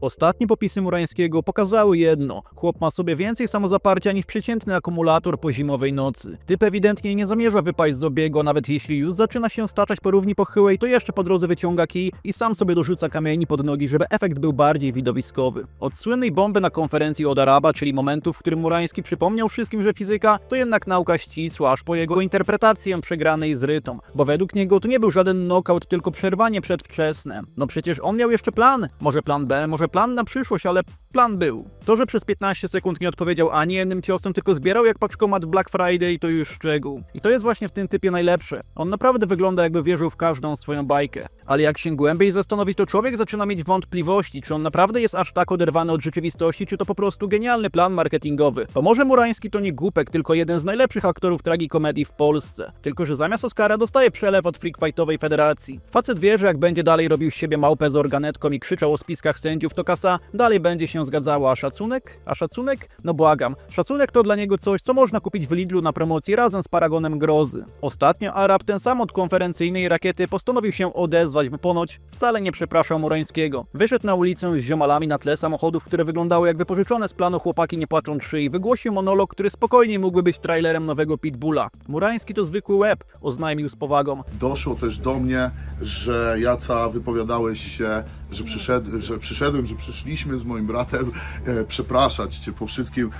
Ostatnie popisy Murańskiego pokazały jedno. Chłop ma sobie więcej samozaparcia niż przeciętny akumulator po zimowej nocy. Typ ewidentnie nie zamierza wypaść z obiegu, nawet jeśli już zaczyna się staczać po równi pochyłej, to jeszcze po drodze wyciąga kij i sam sobie dorzuca kamieni pod nogi, żeby efekt był bardziej widowiskowy. Od słynnej bomby na konferencji od Araba, czyli momentu, w którym Murański przypomniał wszystkim, że fizyka to jednak nauka ścisła, aż po jego interpretację przegranej z rytą, bo według niego to nie był żaden knockout, tylko przerwanie przedwczesne. No przecież on miał jeszcze plan, może plan B, może plan na przyszłość, ale plan był. To, że przez 15 sekund nie odpowiedział ani jednym ciosem, tylko zbierał jak paczkomat Black Friday, to już szczegół. I to jest właśnie w tym typie najlepsze. On naprawdę wygląda jakby wierzył w każdą swoją bajkę. Ale jak się głębiej zastanowić, to człowiek zaczyna mieć wątpliwości, czy on naprawdę jest aż tak oderwany od rzeczywistości, czy to po prostu genialny plan marketingowy. Bo może Murański to nie głupek, tylko jeden z najlepszych aktorów tragikomedii w Polsce. Tylko, że zamiast Oscara dostaje przelew od Freak Fightowej Federacji. Facet wie, że jak będzie dalej robił z siebie małpę z organetką i krzyczał o spiskach sędziów, to kasa dalej będzie się zgadzała. A szacunek? A szacunek? No błagam. Szacunek to dla niego coś, co można kupić w Lidlu na promocji razem z Paragonem Grozy. Ostatnio Arab, ten sam od konferencyjnej rakiety, postanowił się odezwać, bo ponoć wcale nie przepraszał Murańskiego. Wyszedł na ulicę z ziomalami na tle samochodów, które wyglądały jak wypożyczone z planu Chłopaki nie płaczą 3 i wygłosił monolog, który spokojnie mógłby być trailerem nowego Pitbulla. Murański to zwykły łeb, oznajmił z powagą. Doszło też do mnie, że Jaca wypowiadałeś się, że, przyszedł, że przyszedłem, że przyszliśmy z moim bratem e, przepraszać Cię po wszystkim.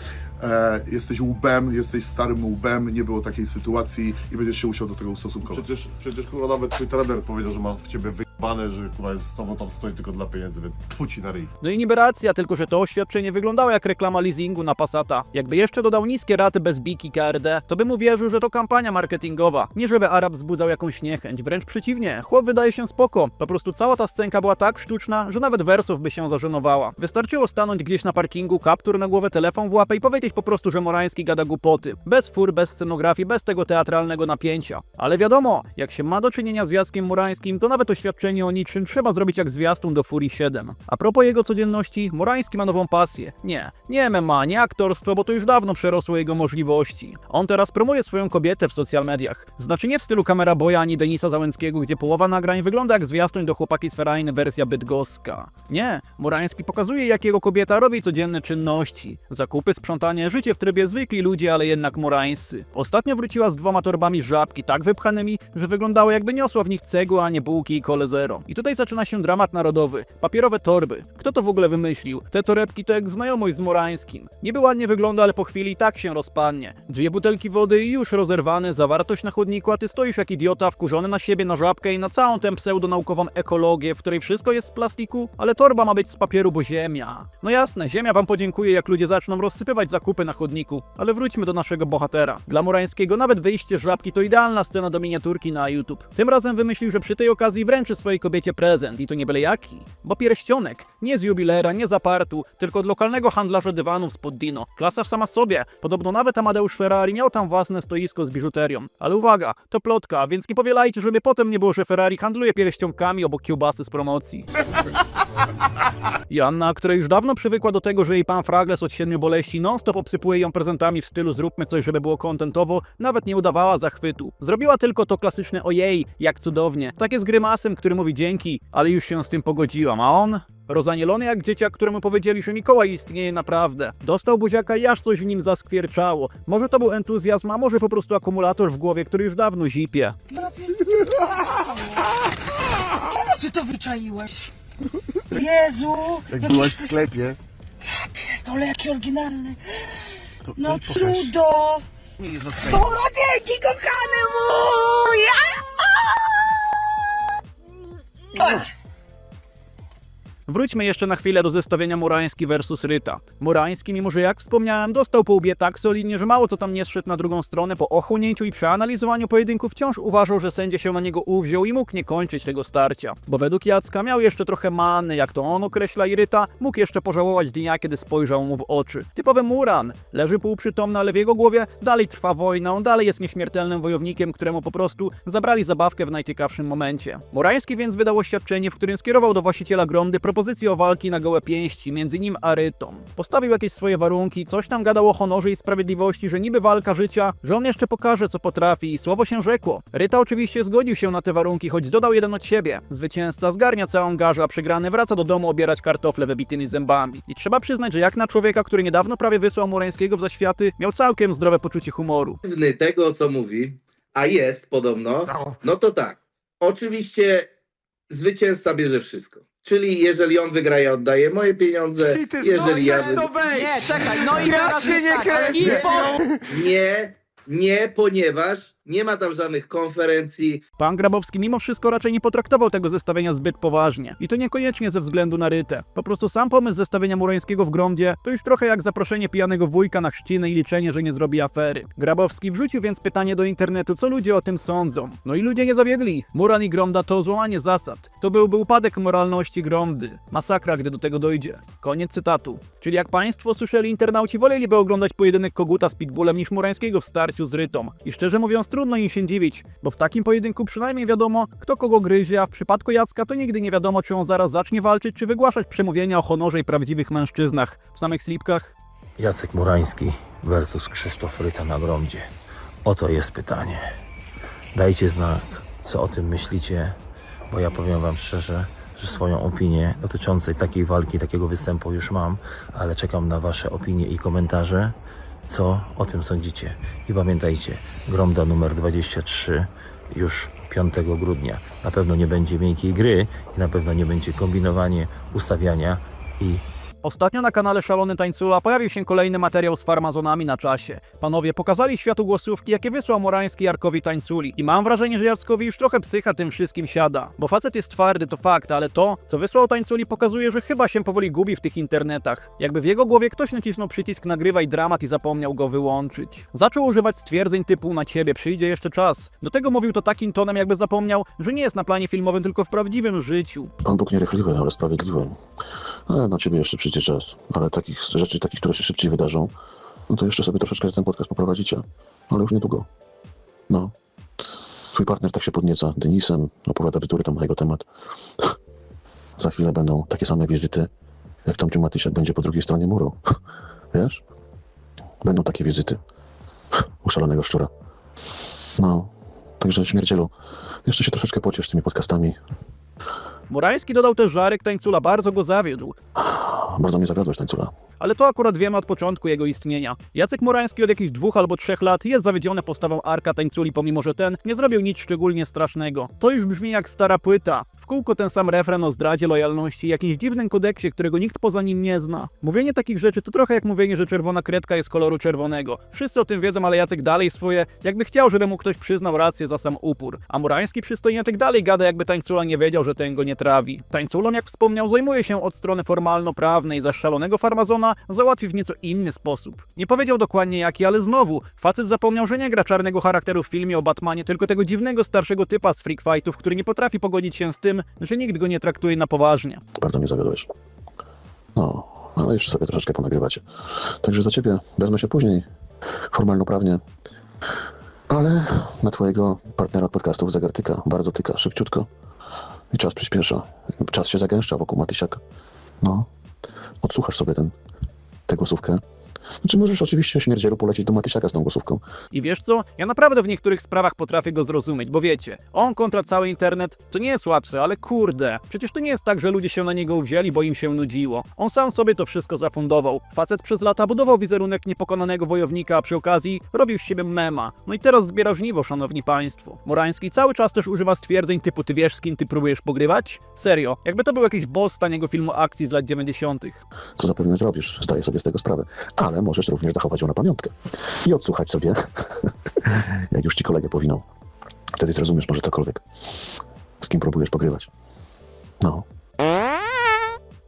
E, jesteś łbem, jesteś starym łbem, nie było takiej sytuacji i będziesz się musiał do tego ustosunkować. Przecież, przecież kurwa nawet twój trener powiedział, że ma w ciebie wyjebane, że kurwa jest z tobą tam stoi tylko dla pieniędzy, więc tfu ci na ryj. No i niby racja, tylko że to oświadczenie wyglądało jak reklama leasingu na Passata. Jakby jeszcze dodał niskie raty bez biki KRD, to bym uwierzył, że to kampania marketingowa. Nie żeby Arab wzbudzał jakąś niechęć, wręcz przeciwnie, chłop wydaje się spoko. Po prostu cała ta scenka była tak sztuczna, że nawet wersów by się zażenowała. Wystarczyło stanąć gdzieś na parkingu, kaptur na głowę, telefon w łapę i powiedzieć po prostu, że Morański gada głupoty. Bez fur, bez scenografii, bez tego teatralnego napięcia. Ale wiadomo, jak się ma do czynienia z Jackiem Murańskim, to nawet oświadczenie o niczym trzeba zrobić jak zwiastun do Furii 7. A propos jego codzienności, Morański ma nową pasję. Nie, nie MMA, nie aktorstwo, bo to już dawno przerosło jego możliwości. On teraz promuje swoją kobietę w social mediach. Znaczy nie w stylu kamera boja ani Denisa Załęckiego, gdzie połowa nagrań wygląda jak zwiastun do chłopaki z Ferajny wersja bydgoska. Nie, Morański pokazuje jak jego kobieta robi codzienne czynności. Zakupy, sprzątanie, życie w trybie zwykli ludzie, ale jednak morańscy. Ostatnio wróciła z dwoma torbami żabki, tak wypchanymi, że wyglądało jakby niosła w nich cegła, a nie bułki i kole zero. I tutaj zaczyna się dramat narodowy. Papierowe torby. Kto to w ogóle wymyślił? Te torebki to jak znajomość z Morańskim. Niby ładnie wygląda, ale po chwili tak się rozpadnie. Dwie butelki wody i już rozerwane, zawartość na chodniku, a ty stoisz jak idiota, wkurzony na siebie, na żabkę i na całą tę pseudonaukową ekologię, w której wszystko jest z plastiku, ale torba ma być z papieru, bo ziemia. No jasne, ziemia wam podziękuje, jak ludzie zaczną rozsypywać zakupy na chodniku, ale wróćmy do naszego bohatera. Dla Morańskiego nawet wyjście żabki to idealna scena do miniaturki na YouTube. Tym razem wymyślił, że przy tej okazji wręczy swojej kobiecie prezent i to nie byle jaki, bo pierścionek, nie z jubilera, nie z apartu, tylko od lokalnego handlarza dywanów z Poddino. Klasa sama sobie, podobno nawet Amadeusz Ferrari miał tam własne stoisko z biżuterią. Ale uwaga, to plotka, więc nie powielajcie, żeby potem nie było, że Ferrari handluje pierścionkami obok kiełbasy z promocji. Joanna, która już dawno przywykła do tego, że jej pan Fragles od siedmiu boleści non-stop obsypuje ją prezentami w stylu zróbmy coś, żeby było kontentowo, nawet nie udawała zachwytu. Zrobiła tylko to klasyczne ojej, jak cudownie. Takie z grymasem, który mówi dzięki, ale już się z tym pogodziłam, a on... Rozanielony jak dzieciak, któremu powiedzieli, że Mikołaj istnieje naprawdę. Dostał buziaka i aż coś w nim zaskwierczało. Może to był entuzjazm, a może po prostu akumulator w głowie, który już dawno zipie. Ty to wyczaiłeś? Jezu! Jak jakiś byłaś w sklepie, pierdolę, jaki oryginalny. to No to pokaż. cudo! Nie jest na sklepie. Dobra, dzięki kochany mój! Wróćmy jeszcze na chwilę do zestawienia Murański versus Ryta. Murański, mimo że jak wspomniałem, dostał po łbie tak solidnie, że mało co tam nie zszedł na drugą stronę, po ochłonięciu i przeanalizowaniu pojedynku wciąż uważał, że sędzia się na niego uwziął i mógł nie kończyć tego starcia. Bo według Jacka miał jeszcze trochę many, jak to on określa i Ryta, mógł jeszcze pożałować dnia, kiedy spojrzał mu w oczy. Typowy Muran. Leży półprzytomny, ale w jego głowie dalej trwa wojna, on dalej jest nieśmiertelnym wojownikiem, któremu po prostu zabrali zabawkę w najciekawszym momencie. Murański więc wydał oświadczenie, w którym skierował do właściciela Grondy propozycję propozycję o walki na gołe pięści między nim a Rytą. Postawił jakieś swoje warunki, coś tam gadał o honorze i sprawiedliwości, że niby walka życia, że on jeszcze pokaże co potrafi i słowo się rzekło. Ryta oczywiście zgodził się na te warunki, choć dodał jeden od siebie. Zwycięzca zgarnia całą garzę, a przegrany wraca do domu obierać kartofle wybitymi zębami. I trzeba przyznać, że jak na człowieka, który niedawno prawie wysłał Murańskiego w zaświaty, miał całkiem zdrowe poczucie humoru. tego, co mówi, a jest podobno, no to tak. Oczywiście zwycięzca bierze wszystko. Czyli jeżeli on wygra, ja oddaję moje pieniądze. Jeżeli ja. Nie, czekaj, no i teraz jest tak, ale info... Nie, nie, ponieważ nie ma tam żadnych konferencji, Pan Grabowski mimo wszystko raczej nie potraktował tego zestawienia zbyt poważnie. I to niekoniecznie ze względu na Rytę. Po prostu sam pomysł zestawienia Murańskiego w Gromdzie to już trochę jak zaproszenie pijanego wujka na chrzciny i liczenie, że nie zrobi afery. Grabowski wrzucił więc pytanie do internetu, co ludzie o tym sądzą. No i ludzie nie zawiedli. Muran i Gromda to złamanie zasad. To byłby upadek moralności Gromdy. Masakra, gdy do tego dojdzie. Koniec cytatu. Czyli jak państwo słyszeli, internauci woleliby oglądać pojedynek Koguta z Pitbullem niż Murańskiego w starciu z Rytą. I szczerze mówiąc trudno im się dziwić, bo w takim pojedynku przynajmniej wiadomo, kto kogo gryzie, a w przypadku Jacka to nigdy nie wiadomo, czy on zaraz zacznie walczyć, czy wygłaszać przemówienia o honorze i prawdziwych mężczyznach. W samych slipkach Jacek Murański versus Krzysztof Ryta na Gromdzie. Oto jest pytanie. Dajcie znak, co o tym myślicie, bo ja powiem Wam szczerze, że swoją opinię dotyczącej takiej walki, takiego występu już mam, ale czekam na Wasze opinie i komentarze, co o tym sądzicie. I pamiętajcie, Gromda numer 23 już 5 grudnia. Na pewno nie będzie miękkiej gry i na pewno nie będzie kombinowanie, ustawiania i Ostatnio na kanale Szalony Tańcula pojawił się kolejny materiał z farmazonami na czasie. Panowie pokazali światu głosówki, jakie wysłał Morański Jarkowi Tańculi. I mam wrażenie, że Jackowi już trochę psycha tym wszystkim siada. Bo facet jest twardy, to fakt, ale to, co wysłał Tańculi pokazuje, że chyba się powoli gubi w tych internetach. Jakby w jego głowie ktoś nacisnął przycisk nagrywaj dramat i zapomniał go wyłączyć. Zaczął używać stwierdzeń typu na ciebie przyjdzie jeszcze czas. Do tego mówił to takim tonem, jakby zapomniał, że nie jest na planie filmowym, tylko w prawdziwym życiu. Pan Bóg nierychliwy, ale sprawiedliwy. Ale na ciebie jeszcze przyjdzie czas. Ale takich rzeczy, takich, które się szybciej wydarzą, no to jeszcze sobie troszeczkę ten podcast poprowadzicie. Ale już niedługo. No. Twój partner tak się podnieca Denisem, opowiada bzdury tam na jego temat. Za chwilę będą takie same wizyty, jak Tomciu Matysiak będzie po drugiej stronie muru. Wiesz? Będą takie wizyty. U szalonego szczura. No. Także śmiercielu, jeszcze się troszeczkę pociesz tymi podcastami. Morański dodał też, że Arek Tańcula bardzo go zawiódł. Bardzo mnie zawiodłeś, tańcula. Ale to akurat wiemy od początku jego istnienia. Jacek Morański od jakichś dwóch albo trzech lat jest zawiedziony postawą Arka Tańculi, pomimo że ten nie zrobił nic szczególnie strasznego. To już brzmi jak stara płyta. Kółko ten sam refren o zdradzie lojalności jakimś dziwnym kodeksie, którego nikt poza nim nie zna. Mówienie takich rzeczy to trochę jak mówienie, że czerwona kredka jest koloru czerwonego. Wszyscy o tym wiedzą, ale Jacek dalej swoje, jakby chciał, żeby mu ktoś przyznał rację za sam upór. A Morański przystojniatek dalej gada, jakby Tańcula nie wiedział, że ten go nie trawi. Tańculon, jak wspomniał, zajmuje się od strony formalno-prawnej, za szalonego farmazona załatwi w nieco inny sposób. Nie powiedział dokładnie jaki, ale znowu, facet zapomniał, że nie gra czarnego charakteru w filmie o Batmanie, tylko tego dziwnego starszego typa z freak fightów, który nie potrafi pogodzić się z tym, że nikt go nie traktuje na poważnie. Bardzo mnie zawiodłeś. No, ale jeszcze sobie troszeczkę ponagrywacie. Także za ciebie wezmę się później, formalno-prawnie. Ale na twojego partnera od podcastów zegar tyka, bardzo tyka, szybciutko. I czas przyspiesza. Czas się zagęszcza wokół Matysiaka. No, odsłuchasz sobie ten, tę głosówkę. Znaczy możesz oczywiście śmierdzielu polecieć do Matysiaka z tą głosówką. I wiesz co? Ja naprawdę w niektórych sprawach potrafię go zrozumieć, bo wiecie, on kontra cały internet to nie jest łatwe, ale kurde, przecież to nie jest tak, że ludzie się na niego uwzięli, bo im się nudziło. On sam sobie to wszystko zafundował. Facet przez lata budował wizerunek niepokonanego wojownika, a przy okazji robił z siebie mema. No i teraz zbiera żniwo, szanowni państwo. Morański cały czas też używa stwierdzeń typu ty wiesz z kim ty próbujesz pogrywać? Serio, jakby to był jakiś boss taniego filmu akcji z lat 90. Co zapewne zrobisz, zdaję sobie z tego sprawę. Ale możesz również zachować ją na pamiątkę. I odsłuchać sobie, jak już ci kolegę powinął. Wtedy zrozumiesz może cokolwiek. Z kim próbujesz pogrywać.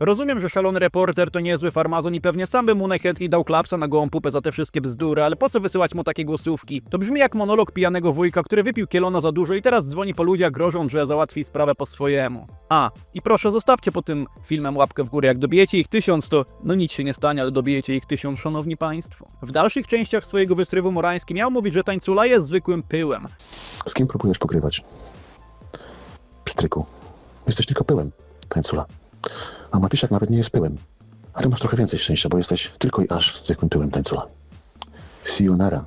Rozumiem, że szalony reporter to niezły farmazon i pewnie sam by mu najchętniej dał klapsa na gołą pupę za te wszystkie bzdury, ale po co wysyłać mu takie głosówki? To brzmi jak monolog pijanego wujka, który wypił kielona za dużo i teraz dzwoni po ludziach grożąc, że załatwi sprawę po swojemu. A, i proszę zostawcie po tym filmem łapkę w górę, jak dobijecie ich tysiąc to, no nic się nie stanie, ale dobijecie ich tysiąc, szanowni państwo. W dalszych częściach swojego wysrywu Morański miał mówić, że tańcula jest zwykłym pyłem. Z kim próbujesz pogrywać? Pstryku. Jesteś tylko pyłem, tańcula. A Matysiak nawet nie jest pyłem. A ty masz trochę więcej szczęścia, bo jesteś tylko i aż zwykłym pyłem tańcula. See you nara.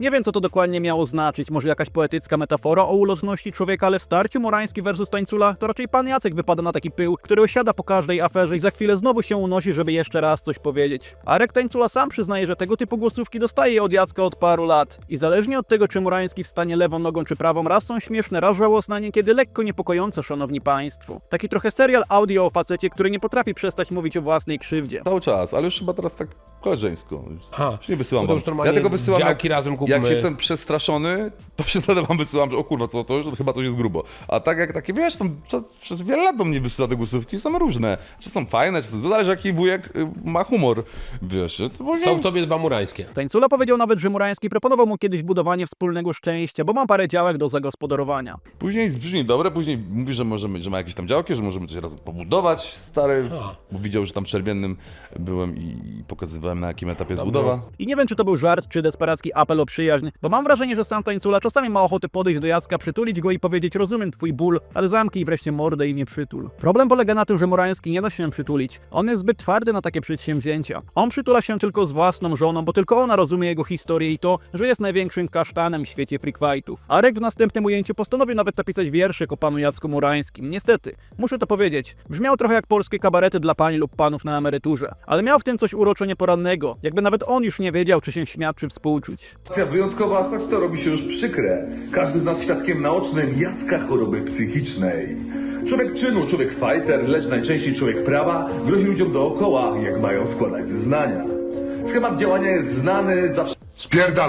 Nie wiem, co to dokładnie miało znaczyć, może jakaś poetycka metafora o ulotności człowieka, ale w starciu Morański versus Tańcula to raczej pan Jacek wypada na taki pył, który osiada po każdej aferze i za chwilę znowu się unosi, żeby jeszcze raz coś powiedzieć. Arek Tańcula sam przyznaje, że tego typu głosówki dostaje od Jacka od paru lat. I zależnie od tego, czy Morański wstanie lewą nogą czy prawą, raz są śmieszne, raz żałosne, a niekiedy lekko niepokojące, szanowni państwo. Taki trochę serial audio o facecie, który nie potrafi przestać mówić o własnej krzywdzie. Cały czas, ale już chyba teraz tak koleżeńsko. Ha. już nie wysyłam No to wam. już normalnie Ja tego wysyłam jak, razem kupmy. jak jestem przestraszony, to się wtedy wam wysyłam, że o kurwa, co to już, to chyba coś jest grubo. A tak jak takie, wiesz, tam co, przez wiele lat do mnie wysyła te głosówki, są różne. Czy są fajne, czy to zależy jaki wujek y, ma humor, wiesz. To bo Są w tobie dwa murańskie. Tańcula powiedział nawet, że Murański proponował mu kiedyś budowanie wspólnego szczęścia, bo mam parę działek do zagospodarowania. Później brzmi dobre, później mówi, że, możemy, że ma jakieś tam działki, że możemy coś razem pobudować, stary. Bo widział, że tam w Czerwiennym byłem i, i pokazywałem na jakim etapie jest budowa. I nie wiem, czy to był żart, czy desperacki apel o przyjaźń, bo mam wrażenie, że sam Tańcula czasami ma ochotę podejść do Jacka, przytulić go i powiedzieć rozumiem twój ból, ale zamknij wreszcie mordę i nie przytul. Problem polega na tym, że Morański nie da się przytulić. On jest zbyt twardy na takie przedsięwzięcia. On przytula się tylko z własną żoną, bo tylko ona rozumie jego historię i to, że jest największym kasztanem w świecie freak fightów. Arek w następnym ujęciu postanowił nawet napisać wierszyk o panu Jacku Murańskim. Niestety, muszę to powiedzieć, brzmiał trochę jak polskie kabarety dla pań lub panów na emeryturze, ale miał w tym coś uroczo nieporannego, jakby nawet on już nie wiedział, czy się śmiać, czy współczuć. Sytuacja wyjątkowa, choć to robi się już przykre. Każdy z nas świadkiem naocznym Jacka choroby psychicznej. Człowiek czynu, człowiek fighter, lecz najczęściej człowiek prawa grozi ludziom dookoła, jak mają składać zeznania. Schemat działania jest znany, zawsze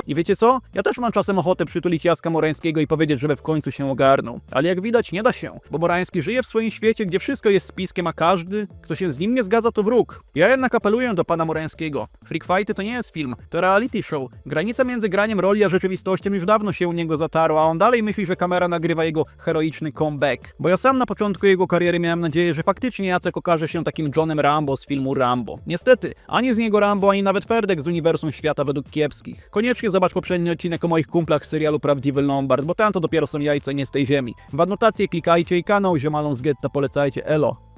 I wiecie co? Ja też mam czasem ochotę przytulić Jacka Morańskiego i powiedzieć, żeby w końcu się ogarnął. Ale jak widać, nie da się, bo Morański żyje w swoim świecie, gdzie wszystko jest spiskiem, a każdy, kto się z nim nie zgadza, to wróg. Ja jednak apeluję do pana Morańskiego. Freak Fighty to nie jest film, to reality show. Granica między graniem roli a rzeczywistością już dawno się u niego zatarła, a on dalej myśli, że kamera nagrywa jego heroiczny comeback. Bo ja sam na początku jego kariery miałem nadzieję, że faktycznie Jacek okaże się takim Johnem Rambo z filmu Rambo. Niestety, ani z niego Rambo, ani nawet Ferdek z uniwersum świata według kiepskich. Koniecznie zobacz poprzedni odcinek o moich kumplach z serialu Prawdziwy Lombard, bo tam to dopiero są jajca nie z tej ziemi. W adnotację klikajcie i kanał Ziomalą z Getta polecajcie, elo.